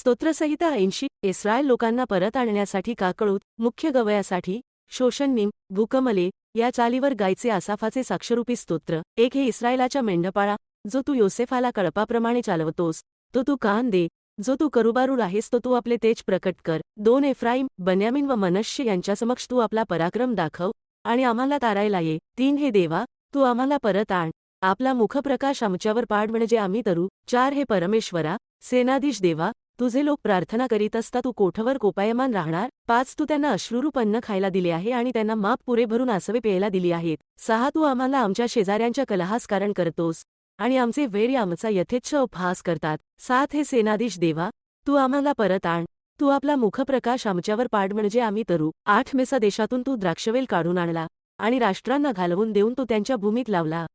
स्तोत्रसहिता ऐंशी इस्रायल लोकांना परत आणण्यासाठी काकळूत मुख्य गवयासाठी शोषणनिम भूकमले या चालीवर गायचे आसाफाचे साक्षरूपी स्तोत्र. एक हे इस्रायलाच्या मेंढपाळा जो तू योसेफाला कळपाप्रमाणे चालवतोस तो तू कान दे जो तू करुबारूड आहेस तो तू आपले तेज प्रकट कर. दोन एफ्राईम बन्यामिन व मनश्य यांच्यासमक्ष तू आपला पराक्रम दाखव आणि आम्हाला तारायला ये. तीन हे देवा तू आम्हाला परत आण. आपला मुखप्रकाश आमच्यावर पाड म्हणजे आम्ही तरू. चार हे परमेश्वरा सेनाधीश देवा तुझे लोक प्रार्थना करीत असता तू कोठवर कोपायमान राहणार? पाच तू त्यांना अश्रुरूप अन्न खायला दिले आहे आणि त्यांना माप पुरे भरून आसवे प्यायला दिली आहेत. सहा तू आम्हाला आमच्या शेजाऱ्यांच्या कलहास कारण करतोस आणि आमचे वैरी आमचा यथेच्छ उपहास करतात. सात हे सेनाधीश देवा तू आम्हाला परत आण. तू आपला मुखप्रकाश आमच्यावर पाड म्हणजे आम्ही तरू. आठ मेसा देशातून तू द्राक्षवेल काढून आणला आणि राष्ट्रांना घालवून देऊन तू त्यांच्या भूमीत लावला.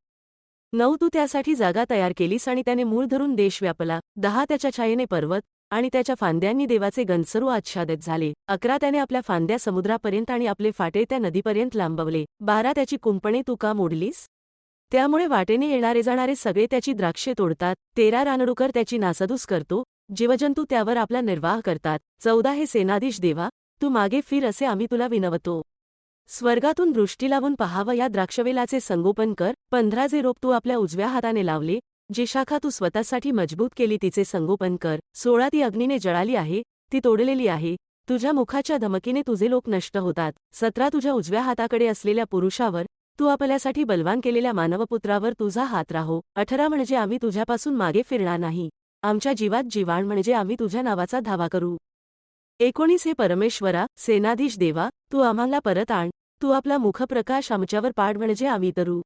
नऊ तू त्यासाठी जागा तयार केलीस आणि त्याने मूळ धरून देश व्यापला. दहा त्याच्या छायेने पर्वत आणि त्याच्या फांद्यांनी देवाचे गंसरू आच्छादित झाले. अकरा त्याने आपल्या फांद्या समुद्रापर्यंत आणि आपले फाटे त्या नदीपर्यंत लांबवले. बारा त्याची कुंपणे तू का मोडलीस? त्यामुळे वाटेने येणारे जाणारे सगळे त्याची द्राक्षे तोडतात. तेरा रानडुकर त्याची नासधूस करतो. जीवजंतू त्यावर आपला निर्वाह करतात. चौदा हे सेनाधीश देवा तू मागे फिर असे आम्ही तुला विनवतो. स्वर्गातून दृष्टी लावून पहावं या द्राक्षवेलाचे संगोपन कर. पंधरा जे रोप तू आपल्या उजव्या हाताने लावले जी शाखा तू स्वतःसाठी मजबूत केली तिचे संगोपन कर. सोळा ती अग्नीने जळाली आहे ती तोडलेली आहे. तुझ्या मुखाच्या धमकीने तुझे लोक नष्ट होतात. सतरा तुझ्या उजव्या हाताकडे असलेल्या पुरुषावर तू आपल्यासाठी बलवान केलेल्या मानवपुत्रावर तुझा हात राहो. अठरा म्हणजे आम्ही तुझ्यापासून मागे फिरणार नाही. आमच्या जीवात जीवाण म्हणजे आम्ही तुझ्या नावाचा धावा करू. एकोणीस हे परमेश्वरा सेनाधीश देवा तू आम्हाला परत आण. तू आपला मुखप्रकाश आमच्यावर पाड म्हणजे आम्ही तरू